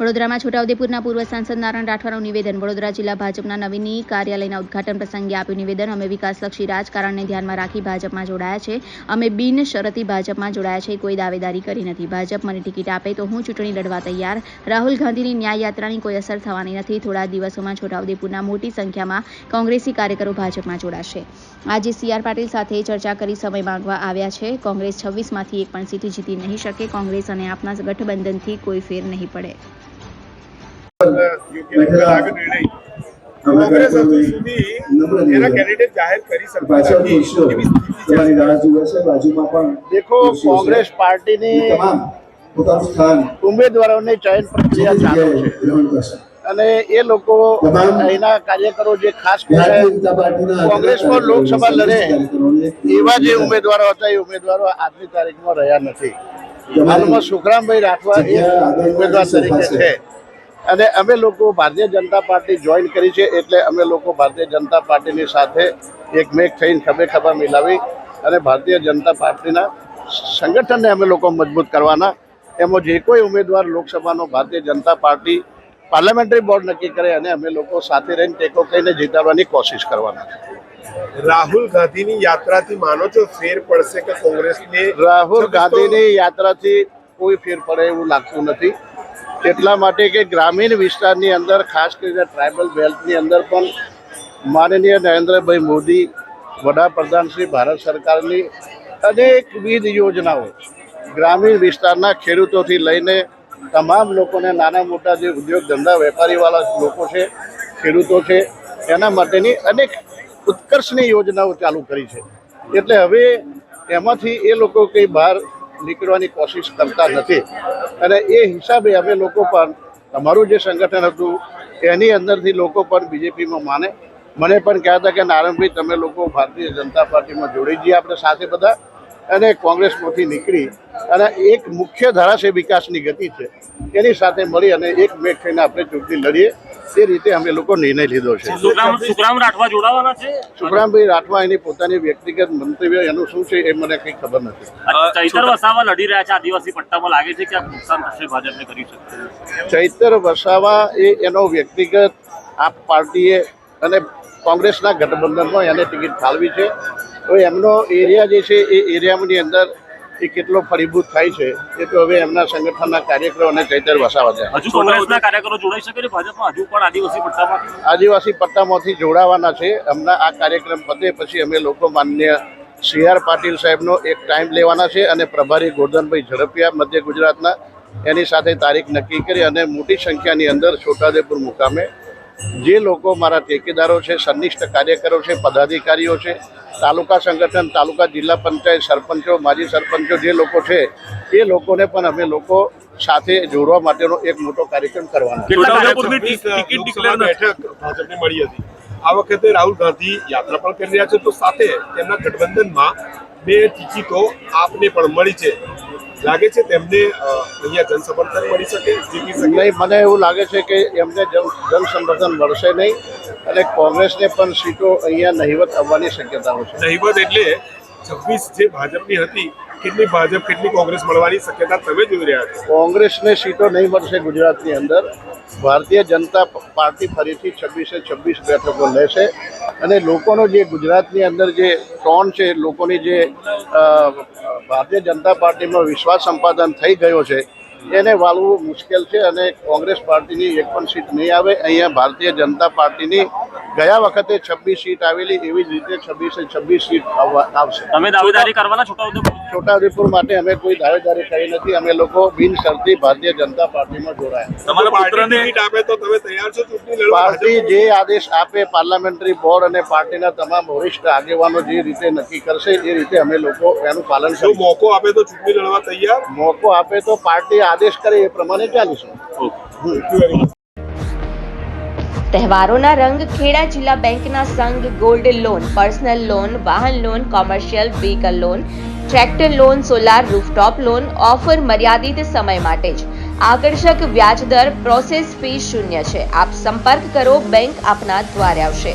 વડોદરામાં છોટાઉદેપુરના પૂર્વ સાંસદ નારાયણ રાઠવાનું નિવેદન. વડોદરા જિલ્લા ભાજપના નવીની કાર્યાલયના ઉદ્ઘાટન પ્રસંગે આપ્યું નિવેદન. અમે વિકાસલક્ષી રાજકારણને ધ્યાનમાં રાખી ભાજપમાં જોડાયા છે. અમે બિન શરતી ભાજપમાં જોડાયા છે. કોઈ દાવેદારી કરી નથી. ભાજપ મને ટિકિટ આપે તો હું ચૂંટણી લડવા તૈયાર. રાહુલ ગાંધીની ન્યાય યાત્રાની કોઈ અસર થવાની નથી. થોડા દિવસોમાં છોટાઉદેપુરના મોટી સંખ્યામાં કોંગ્રેસી કાર્યકરો ભાજપમાં જોડાશે. આજે સી આર પાટીલ સાથે ચર્ચા કરી સમય માંગવા આવ્યા છે. કોંગ્રેસ છવ્વીસમાંથી એક પણ સીટ જીતી નહીં શકે. કોંગ્રેસ અને આપના ગઠબંધનથી કોઈ ફેર નહીં પડે. કોંગ્રેસ સુધી એના કેન્ડિડેટ જાહેર કરી શકતા દેખો પાર્ટીની ઉમેદવારોની ચયન પ્રક્રિયા ચાલુ છે. અને એ લોકો અહીંના કાર્યકરો જે ખાસ કોંગ્રેસ કોંગ્રેસમાં લોકસભા લડે એવા જે ઉમેદવારો. હતા એ ઉમેદવારો આજની તારીખમાં રહ્યા નથી. હાલમાં સુખરામભાઈ રાઠવા એ ઉમેદવાર તરીકે છે. અને અમે લોકો ભારતીય જનતા પાર્ટી જોઈન કરી છે એટલે અમે લોકો ભારતીય જનતા પાર્ટીની સાથે એકમેક થઈને ખભે ખભા મિલાવી અને ભારતીય જનતા પાર્ટીના સંગઠનને અમે લોકો મજબૂત કરવાના. એમાં જે કોઈ ઉમેદવાર લોકસભાનો Bharatiya Janata party parliamentary board નક્કી કરે અને અમે લોકો સાથે રહીને ટેકો કરીને જીતાડવાની કોશિશ કરવાના રાહુલ ગાંધીની યાત્રાથી માનો છો ફેર પડશે કે કોંગ્રેસની રાહુલ ગાંધીની યાત્રાથી કોઈ ફેર પડે એવું લાગતું નથી. એટલા માટે કે ગ્રામીણ વિસ્તારની અંદર, ખાસ કરીને ટ્રાઇબલ બેલ્ટની અંદર પણ માનનીય નરેન્દ્રભાઈ મોદી વડાપ્રધાન શ્રી ભારત સરકારની અનેકવિધ યોજનાઓ ગ્રામીણ વિસ્તારના ખેડૂતોથી લઈને તમામ લોકોને નાના મોટા જે ઉદ્યોગ ધંધા વેપારીવાળા લોકો છે, ખેડૂતો છે, એના માટેની અનેક ઉત્કર્ષની યોજનાઓ ચાલુ કરી છે. એટલે હવે એમાંથી એ લોકો કંઈ બહાર નીકળવાની કોશિશ કરતા નથી. અને એ હિસાબે અમે લોકો પણ તમારું જે સંગઠન હતું, એની અંદરથી લોકો પણ બીજેપીમાં માને. મને પણ કહેતા હતા કે નારાયણભાઈ તમે લોકો ભારતીય જનતા પાર્ટીમાં જોડી જઈએ આપણે સાથે બધા અને કોંગ્રેસમાંથી નીકળી. અને એક મુખ્ય ધારા વિકાસની ગતિ છે. એની સાથે મળી અને એક મેક થઈને આપણે ચૂંટણી લડીએ. એ રીતે અમે લોકો નિર્ણય લીધો છે. સુખરામભાઈ રાઠવા એની પોતાની વ્યક્તિગત મંતવ્ય એનું શું છે એ મને કંઈ ખબર નથી. ચૈતર વસાવા લડી રહ્યા છે આદિવાસી પટ્ટામાં લાગે છે કે આ નુકસાન થશે ભાજપને કરી શકે ચૈતર વસાવા એ એનો વ્યક્તિગત આપ પાર્ટીએ અને કોંગ્રેસના ગઠબંધનમાં એને ટિકિટ ફાળવી છે. તો એમનો એરિયા જે છે એ એરિયાની અંદર એ કેટલો ફળીભૂત થાય છે એ તો હવે એમના સંગઠનના કાર્યકરો અને ચૈતર વસાવા છે. હજુ કોંગ્રેસના કાર્યકરો જોડાઈ શકે છે? ભાજપમાં હજુ પણ આદિવાસી પટ્ટામાં આદિવાસી પટ્ટામાંથી જોડાવાના છે. હમણાં આ કાર્યક્રમ પતે પછી અમે લોકો માન્ય સી આર પાટીલ સાહેબનો એક ટાઈમ લેવાના છે અને પ્રભારી ગોરધનભાઈ ઝડપિયા મધ્ય ગુજરાતના એની સાથે તારીખ નક્કી કરી અને મોટી સંખ્યાની અંદર છોટાદેપુર મુકામે જે લોકો મારા ઠેકેદારો છે સંનિષ્ઠ કાર્યકરો છે પદાધિકારીઓ છે તાલુકા સંગઠન તાલુકા જિલ્લા પંચાયત સરપંચો માજી સરપંચો જે લોકો છે એ લોકોને પણ અમે લોકો સાથે જોડવા માટેનો એક મોટો કાર્યક્રમ કરવાનો મળી હતી. આ વખતે રાહુલ ગાંધી યાત્રા પણ કરી રહ્યા છે. તો સાથે તેમના ગઠબંધનમાં બે ટિકિટો આપને પણ મળી છે. લાગે છે તેમને અહીંયા જનસમર્થન મળી શકે જીતી શકે? નહીં મને એવું લાગે છે કે એમને જન જન મળશે નહીં અને કોંગ્રેસને પણ સીટો અહીંયા નહીવત આવવાની શક્યતાઓ છે. નહીવત એટલે છવ્વીસ જે ભાજપની હતી કેટલી ભાજપ કેટલી કોંગ્રેસ મળવાની શક્યતા તમે જોઈ રહ્યા છો? કોંગ્રેસને સીટો નહીં મળશે ગુજરાતની અંદર. ભારતીય જનતા પાર્ટી ફરીથી છવ્વીસે છવ્વીસ બેઠકો લેશે અને લોકોનો જે ગુજરાતની અંદર જે ટોન છે લોકોની જે ભારતીય જનતા પાર્ટીમાં વિશ્વાસ સંપાદન થઈ ગયો છે એને વાળવું મુશ્કેલ છે અને કોંગ્રેસ પાર્ટીની એક પણ સીટ નહીં આવે. અહીંયા ભારતીય જનતા પાર્ટીની ગયા વખતે છવ્વીસ સીટ આવેલી એવી જ રીતે છવ્વીસે છવ્વીસ સીટ આવશે. અમે દાવેદારી કરવાના છોટાઉદેપુર? છોટાઉદેપુર માટે અમે કોઈ દાવેદારી કરી નથી. અમે લોકો બિનશરતી ભારતીય જનતા પાર્ટીમાં જોડાયા. તમારા પાર્ટી પુત્રને આપે તો તમે તૈયાર છો ચૂંટણી પાર્ટી જે આદેશ આપે પાર્લામેન્ટરી બોર્ડ અને પાર્ટીના તમામ વરિષ્ઠ આગેવાનો જે રીતે નક્કી કરશે એ રીતે અમે લોકો એનું પાલન કરશું. મોકો આપે તો ચૂંટણી લડવા તૈયાર? મોકો આપે તો પાર્ટી આદેશ કરે એ પ્રમાણે ચાલીશું. તહેવારોના રંગ ખેડા જિલ્લા બેંકના સંઘ ગોલ્ડ લોન, પર્સનલ લોન, વાહન loan, commercial vehicle loan, tractor loan, solar rooftop loan, offer મર્યાદિત સમય માટે જ. આકર્ષક વ્યાજ દર પ્રોસેસ ફી શૂન્ય છે. આપ સંપર્ક કરો, બેંક આપના દ્વારે આવશે.